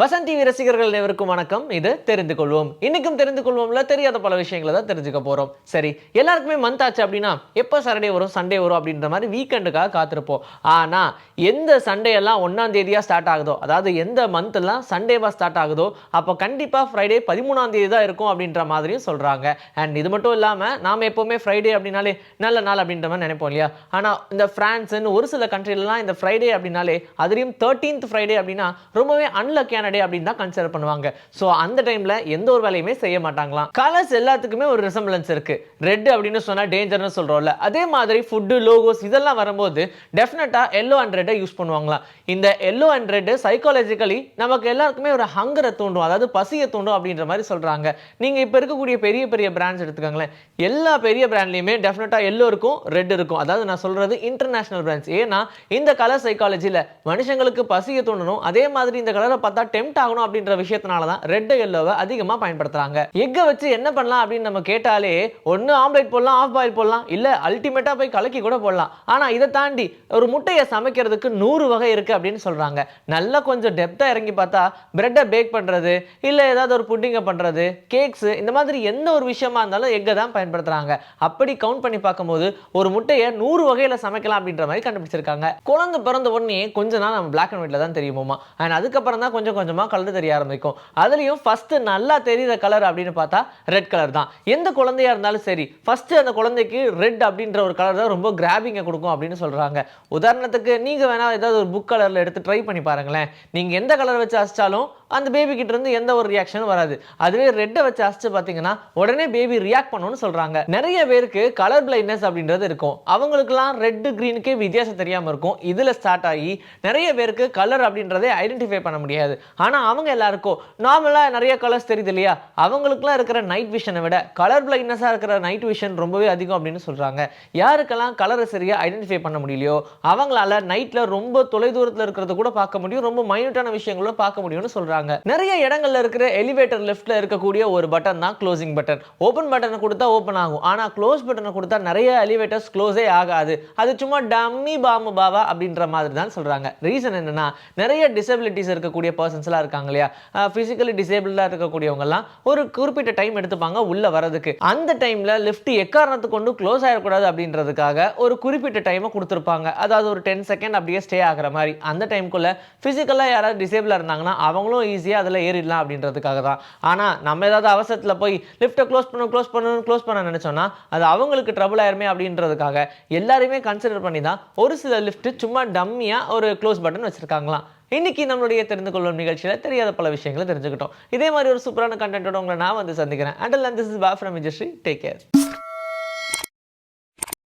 Vasanth TV ரசிகர்கள் அனைவருக்கும் வணக்கம். இது தெரிந்து கொள்வோம். இன்னைக்கும் தெரிந்து கொள்வோம்ல தெரியாத பல விஷயங்களை தான் தெரிஞ்சுக்க போறோம். சரி எல்லாருக்குமே மந்த் ஆச்சு அப்படின்னா எப்போ சாட்டர்டே வரும் சண்டே வரும் அப்படின்ற மாதிரி வீக்கெண்டுக்காக காத்திருப்போம். ஆனா எந்த சண்டே எல்லாம் ஒன்னாம் தேதியா ஸ்டார்ட் ஆகுதோ அதாவது எந்த மந்த் எல்லாம் சண்டேவா ஸ்டார்ட் ஆகுதோ அப்போ கண்டிப்பா ஃப்ரைடே பதிமூணாம் தேதி தான் இருக்கும் அப்படின்ற மாதிரியும் சொல்றாங்க. அண்ட் இது மட்டும் இல்லாம நாம எப்பவுமே ஃப்ரைடே அப்படின்னாலே நல்ல நாள் அப்படின்ற மாதிரி நினைப்போம் இல்லையா? ஆனா இந்த ஃப்ரான்ஸுன்னு ஒரு சில கண்ட்ரிலலாம் இந்த ஃப்ரைடே அப்படின்னாலே அதுலேயும் தேர்ட்டீன்த் ஃப்ரைடே அப்படின்னா ரொம்பவே அன்லக்கியான டே அப்படின்னு தான் கன்சிடர் பண்ணுவாங்க. ஸோ அந்த டைம்ல எந்த ஒரு வேலையுமே செய்ய மாட்டாங்களாம். கலர்ஸ் எல்லாத்துக்குமே ஒரு ரிசம்பிளன்ஸ் இருக்கு. ரெட் அப்படின்னு சொன்னா டேஞ்சர்னு சொல்றோம்ல. அதே மாதிரி ஃபுட்டு லோகோஸ் இதெல்லாம் வரும்போது டெஃபினட்டாக எல்லோ அண்ட் ரெட்டை யூஸ் பண்ணுவாங்களாம். இந்த எல்லோ அண்ட் ரெட் சைக்காலஜிக்கலி நமக்கு எல்லாருக்குமே ஒரு ஹங்கரை தூண்டும் அதாவது பசியை தூண்டும் அப்படின்ற மாதிரி சொல்றாங்க. நீங்க இப்போ இருக்கக்கூடிய பெரிய பெரிய பிராண்ட்ஸ் எடுத்துக்கோங்களேன். எல்லா பெரிய பிராண்ட்லையுமே டெஃபினட்டாக எல்லோ இருக்கும் ரெட் இருக்கும். அதாவது நான் சொல்றது இன்டர்நேஷனல் பிராண்ட்ஸ் ஏன்னா இந்த கலர் சைக்காலஜியில் மனுஷங்களுக்கு பசியை தூண்டணும் அதே மாதிரி இந்த கலரை பார்த்தா டெம்ட் ஆகணும் அப்படின்ற விஷயத்தினால தான் ரெட் எல்லோவை அதிகமாக பயன்படுத்துகிறாங்க எக்கை வச்சு என்ன பண்ணலாம் அப்படின்னு நம்ம கேட்டாலே ஒன்று ஆம்லேட் போடலாம் ஆஃப் பாயில் போடலாம் இல்லை அல்டிமேட்டாக போய் கலக்கி கூட போடலாம். ஆனால் இதை தாண்டி ஒரு முட்டையை சமைக்கிறதுக்கு நூறு வகை இருக்குது அப்படின்னு சொல்கிறாங்க நல்லா கொஞ்சம் டெப்த்தாக இறங்கி பார்த்தா பிரெட்டை பேக் பண்ணுறது இல்லை ஏதாவது ஒரு புட்டிங்கை பண்ணுறது கேக்ஸு இந்த மாதிரி எந்த ஒரு விஷயமா இருந்தாலும் எக்கை தான் பயன்படுத்துகிறாங்க அப்படி கவுண்ட் பண்ணி பார்க்கும்போது ஒரு முட்டையை நூறு வகையில் சமைக்கலாம் அப்படின்ற மாதிரி கண்டுபிடிச்சிருக்காங்க. குழந்தை பிறந்த உடனே கொஞ்ச நாள் நம்ம பிளாக் அண்ட் ஒயிட்டில் தான் தெரியுமா அண்ட் அதுக்கப்புறம் தான் கொஞ்சம் கொஞ்சம் கொஞ்சமாக கலர் தெரிய ஆரம்பிக்கும். அதுலேயும் ஃபஸ்ட்டு நல்லா தெரிகிற கலர் அப்படின்னு பார்த்தா ரெட் கலர் தான். எந்த குழந்தையாக இருந்தாலும் சரி ஃபஸ்ட்டு அந்த குழந்தைக்கு ரெட் அப்படின்ற ஒரு கலர் தான் ரொம்ப கிராபிங்கை கொடுக்கும் அப்படின்னு சொல்கிறாங்க உதாரணத்துக்கு நீங்கள் வேணால் ஏதாவது ஒரு புக் கலரில் எடுத்து ட்ரை பண்ணி பாருங்களேன். நீங்கள் எந்த கலர் வச்சு அசிச்சாலும் அந்த பேபிக்கிட்ட இருந்து எந்த ஒரு ரியாக்ஷனும் வராது. அதுவே ரெட்டை வச்சு அசிச்சு பார்த்தீங்கன்னா உடனே பேபி ரியாக்ட் பண்ணணும்னு சொல்கிறாங்க நிறைய பேருக்கு கலர் பிளைண்ட்னஸ் அப்படின்றது இருக்கும். அவங்களுக்குலாம் ரெட்டு க்ரீனுக்கே வித்தியாசம் தெரியாமல் இருக்கும். இதில் ஸ்டார்ட் ஆகி நிறைய பேருக்கு கலர் அப்படின்றதே ஐடென்டிஃபை பண்ண முடியாது. ஆனால் அவங்க எல்லாருக்கும் நார்மலாக நிறைய கலர்ஸ் தெரியுது இல்லையா? அவங்களுக்குலாம் இருக்கிற நைட் விஷனை விட கலர் பிளைண்ட்னஸாக இருக்கிற நைட் விஷன் ரொம்பவே அதிகம் அப்படின்னு சொல்கிறாங்க யாருக்கெல்லாம் கலரை சரியாக ஐடென்டிஃபை பண்ண முடியலையோ அவங்களால நைட்டில் ரொம்ப தொலைதூரத்தில் இருக்கிறத கூட பார்க்க முடியும். ரொம்ப மைனூட்டான விஷயங்களும் பார்க்க முடியும்னு சொல்கிறாங்க சொல்றாங்க நிறைய இடங்கள்ல இருக்கிற எலிவேட்டர் லெஃப்ட்ல இருக்கக்கூடிய ஒரு பட்டன் தான் க்ளோசிங் பட்டன் ஓப்பன் பட்டனை கொடுத்தா ஓப்பன் ஆகும். ஆனால் க்ளோஸ் பட்டனை கொடுத்தா நிறைய எலிவேட்டர்ஸ் க்ளோஸே ஆகாது. அது சும்மா டம்மி பாம்பு பாவா அப்படின்ற மாதிரி தான் சொல்றாங்க. ரீசன் என்னன்னா நிறைய டிசபிலிட்டிஸ் இருக்கக்கூடிய பர்சன்ஸ்லாம் இருக்காங்க இல்லையா? ஃபிசிக்கலி டிசேபிளாக இருக்கக்கூடியவங்கலாம் ஒரு குறிப்பிட்ட டைம் எடுத்துப்பாங்க உள்ளே வரதுக்கு அந்த டைமில் லிஃப்ட் எக்காரணத்துக்கு கொண்டு க்ளோஸ் ஆகிடக்கூடாது அப்படின்றதுக்காக ஒரு குறிப்பிட்ட டைமை கொடுத்துருப்பாங்க. அதாவது ஒரு டென் செகண்ட் அப்படியே ஸ்டே ஆகிற மாதிரி. அந்த டைம்குள்ளே ஃபிசிக்கலாக யாராவது டிசேபிளாக இருந்தாங்கன்னா அவங்களும் ஈஸியாக அதில் ஏறிடலாம் அப்படின்றதுக்காக தான். ஆனால் நம்ம ஏதாவது அவசரத்தில் போய் லிஃப்ட்டை க்ளோஸ் பண்ண க்ளோஸ் பண்ணணும் க்ளோஸ் பண்ண நினச்சோன்னா அது அவங்களுக்கு ட்ரபுள் ஆயிருமே அப்படின்றதுக்காக எல்லாருமே கன்சிடர் பண்ணி தான் ஒரு சில லிஃப்ட் சும்மா டம்மியாக ஒரு க்ளோஸ் பட்டன் வச்சிருக்காங்களாம். இன்னைக்கு நம்மளுடைய தெரிந்து கொள்ளும் நிகழ்ச்சியில் தெரியாத பல விஷயங்களை தெரிஞ்சுக்கிட்டோம். இதே மாதிரி ஒரு சூப்பரான கண்டென்ட்டோட உங்களை நான் வந்து சந்திக்கிறேன். அண்டல் திஸ் இஸ் பா ஃப்ரம் விஜயஸ்ரீ டேக் கேர்